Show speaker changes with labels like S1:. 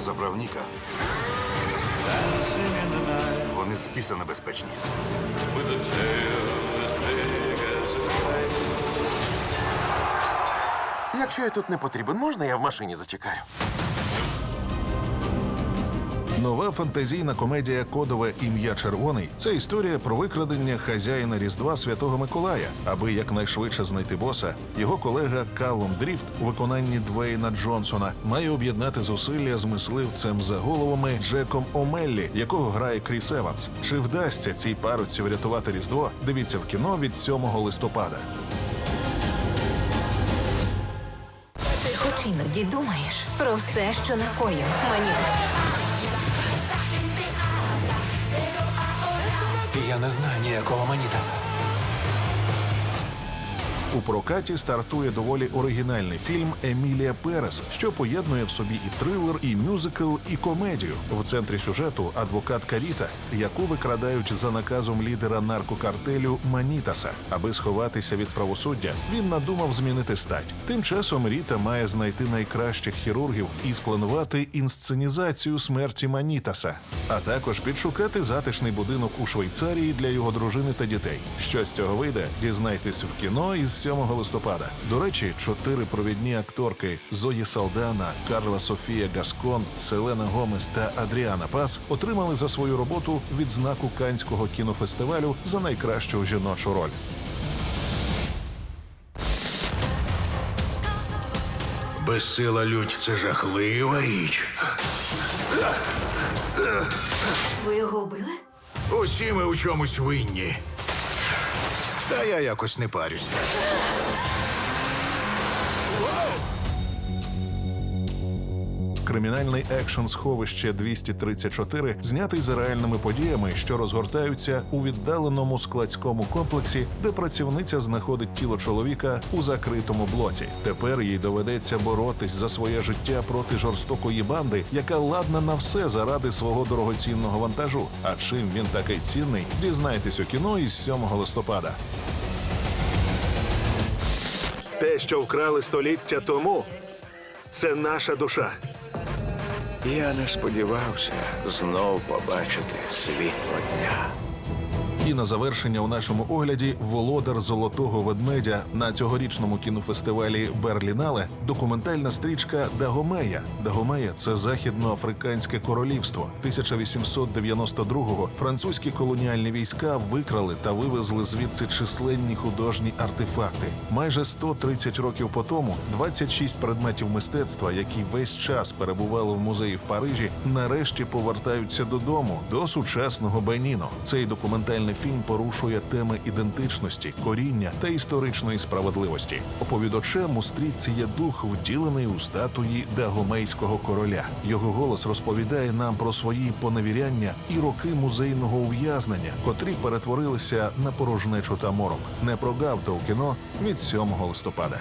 S1: Що за правніка? Вони з біса небезпечні.
S2: Якщо я тут не потрібен, можна я в машині зачекаю?
S3: Нова фантазійна комедія Кодове ім'я Червоний це історія про викрадення хазяїна Різдва Святого Миколая. Аби якнайшвидше знайти боса, його колега Каллум Дріфт у виконанні Двейна Джонсона має об'єднати зусилля з мисливцем за головами Джеком Омеллі, якого грає Кріс Еванс. Чи вдасться цій парочці врятувати Різдво? Дивіться в кіно від 7 листопада.
S4: Ти хоч іноді думаєш про все, що накоїв Манітас.
S5: Я не знаю ніякого манітаса.
S3: У прокаті стартує доволі оригінальний фільм Емілія Перес, що поєднує в собі і трилер, і мюзикл, і комедію. В центрі сюжету адвокатка Ріта, яку викрадають за наказом лідера наркокартелю Манітаса. Аби сховатися від правосуддя, він надумав змінити стать. Тим часом Ріта має знайти найкращих хірургів і спланувати інсценізацію смерті Манітаса, а також підшукати затишний будинок у Швейцарії для його дружини та дітей. Що з цього вийде, дізнайтесь в кіно із 7 листопада. До речі, чотири провідні акторки Зої Салдана, Карла Софія Гаскон, Селена Гомес та Адріана Пас отримали за свою роботу відзнаку Канського кінофестивалю за найкращу жіночу роль.
S5: Безсила лють це жахлива річ.
S4: Ви його вбили?
S5: Усі ми у чомусь винні. Та я якось не парюсь.
S3: Кримінальний екшн сховище 234 знятий за реальними подіями, що розгортаються у віддаленому складському комплексі, де працівниця знаходить тіло чоловіка у закритому блоці. Тепер їй доведеться боротись за своє життя проти жорстокої банди, яка ладна на все заради свого дорогоцінного вантажу. А чим він такий цінний, дізнайтесь у кіно із 7 листопада.
S6: Те, що вкрали століття тому, це наша душа.
S7: Я не сподівався знов побачити світло дня.
S3: І на завершення у нашому огляді володар золотого ведмедя на цьогорічному кінофестивалі Берлінале документальна стрічка Дагомея. Дагомея це західноафриканське королівство. 1892-го французькі колоніальні війська викрали та вивезли звідси численні художні артефакти. Майже 130 років по тому 26 предметів мистецтва, які весь час перебували в музеї в Парижі, нарешті повертаються додому до сучасного Беніно. Цей документальний фільм порушує теми ідентичності, коріння та історичної справедливості. Оповідачем у стрічці є дух, втілений у статуї Дагомейського короля. Його голос розповідає нам про свої поневіряння і роки музейного ув'язнення, котрі перетворилися на порожнечу та морок. Не прогавте у кіно від 7 листопада.